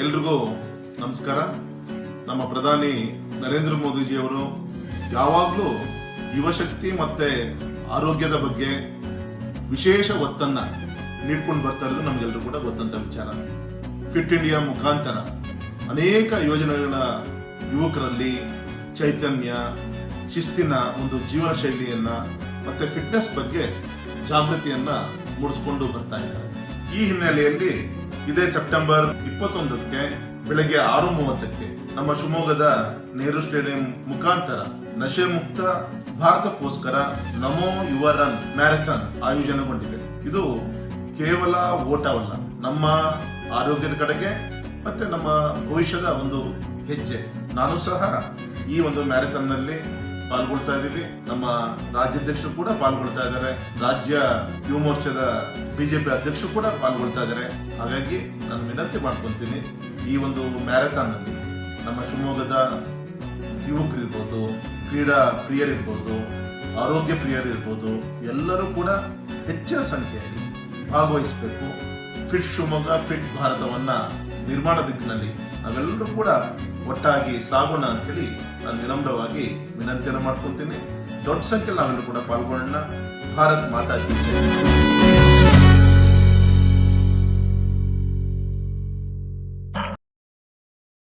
ಎಲ್ರಿಗೂ ನಮಸ್ಕಾರ. ನಮ್ಮ ಪ್ರಧಾನಿ ನರೇಂದ್ರ ಮೋದಿಜಿಯವರು ಯಾವಾಗಲೂ ಯುವಶಕ್ತಿ ಮತ್ತೆ ಆರೋಗ್ಯದ ಬಗ್ಗೆ ವಿಶೇಷ ಒತ್ತನ್ನ ನೀಡ್ಕೊಂಡು ಬರ್ತಾ ಇರೋದು ನಮಗೆಲ್ಲರೂ ಕೂಡ ಗೊತ್ತಂತ ವಿಚಾರ. ಫಿಟ್ ಇಂಡಿಯಾ ಮುಖಾಂತರ ಅನೇಕ ಯೋಜನೆಗಳ ಯುವಕರಲ್ಲಿ ಚೈತನ್ಯ, ಶಿಸ್ತಿನ ಒಂದು ಜೀವನ ಶೈಲಿಯನ್ನ ಮತ್ತೆ ಫಿಟ್ನೆಸ್ ಬಗ್ಗೆ ಜಾಗೃತಿಯನ್ನ ಮೂಡಿಸ್ಕೊಂಡು ಬರ್ತಾ ಇದ್ದಾರೆ. ಈ ಹಿನ್ನೆಲೆಯಲ್ಲಿ ಇದೇ ಸೆಪ್ಟೆಂಬರ್ ಇಪ್ಪತ್ತೊಂದಕ್ಕೆ ಬೆಳಗ್ಗೆ ಆರು ಮೂವತ್ತಕ್ಕೆ ನಮ್ಮ ಶಿವಮೊಗ್ಗದ ನೆಹರು ಸ್ಟೇಡಿಯಂ ಮುಖಾಂತರ ನಶೆ ಮುಕ್ತ ಭಾರತಕ್ಕೋಸ್ಕರ ನಮೋ ಯುವ ರನ್ ಮ್ಯಾರಥಾನ್ ಆಯೋಜನೆಗೊಂಡಿದೆ. ಇದು ಕೇವಲ ಓಟವಲ್ಲ ನಮ್ಮ ಆರೋಗ್ಯದ ಕಡೆಗೆ ಮತ್ತೆ ನಮ್ಮ ಭವಿಷ್ಯದ ಒಂದು ಹೆಜ್ಜೆ. ನಾನು ಸಹ ಈ ಒಂದು ಮ್ಯಾರಥಾನ್ನಲ್ಲಿ ಪಾಲ್ಗೊಳ್ತಾ ಇದ್ದೀವಿ. ನಮ್ಮ ರಾಜ್ಯಾಧ್ಯಕ್ಷರು ಕೂಡ ಪಾಲ್ಗೊಳ್ತಾ ಇದ್ದಾರೆ. ರಾಜ್ಯ ಯುವ ಮೋರ್ಚಾದ ಬಿಜೆಪಿ ಅಧ್ಯಕ್ಷರು ಕೂಡ ಪಾಲ್ಗೊಳ್ತಾ ಇದ್ದಾರೆ. ಹಾಗಾಗಿ ನಾನು ವಿನಂತಿ ಮಾಡ್ಕೊತೀನಿ ಈ ಒಂದು ಮ್ಯಾರಥಾನ್ ಅಲ್ಲಿ ನಮ್ಮ ಶಿವಮೊಗ್ಗದ ಯುವಕರಿರ್ಬೋದು, ಕ್ರೀಡಾ ಪ್ರಿಯರಿರ್ಬೋದು, ಆರೋಗ್ಯ ಪ್ರಿಯರಿರ್ಬೋದು, ಎಲ್ಲರೂ ಕೂಡ ಹೆಚ್ಚಿನ ಸಂಖ್ಯೆಯಲ್ಲಿ ಭಾಗವಹಿಸಬೇಕು. ಫಿಟ್ ಶಿವಮೊಗ್ಗ ಫಿಟ್ ಭಾರತವನ್ನ ನಿರ್ಮಾಣ ದಿಕ್ಕಿನಲ್ಲಿ ನಾವೆಲ್ಲರೂ ಕೂಡ ಒಟ್ಟಾಗಿ ಸಾಗೋಣ ಅಂತೇಳಿ ನಾನು ವಿನಮ್ರವಾಗಿ ವಿನಂತಿಯನ್ನು ಮಾಡ್ಕೊತೀನಿ ದೊಡ್ಡ ಸಂಖ್ಯೆಯಲ್ಲಿ ನಾವೆಲ್ಲರೂ ಕೂಡ ಪಾಲ್ಗೊಳ್ಳೋಣ ಭಾರತ್ ಮಾತಾ.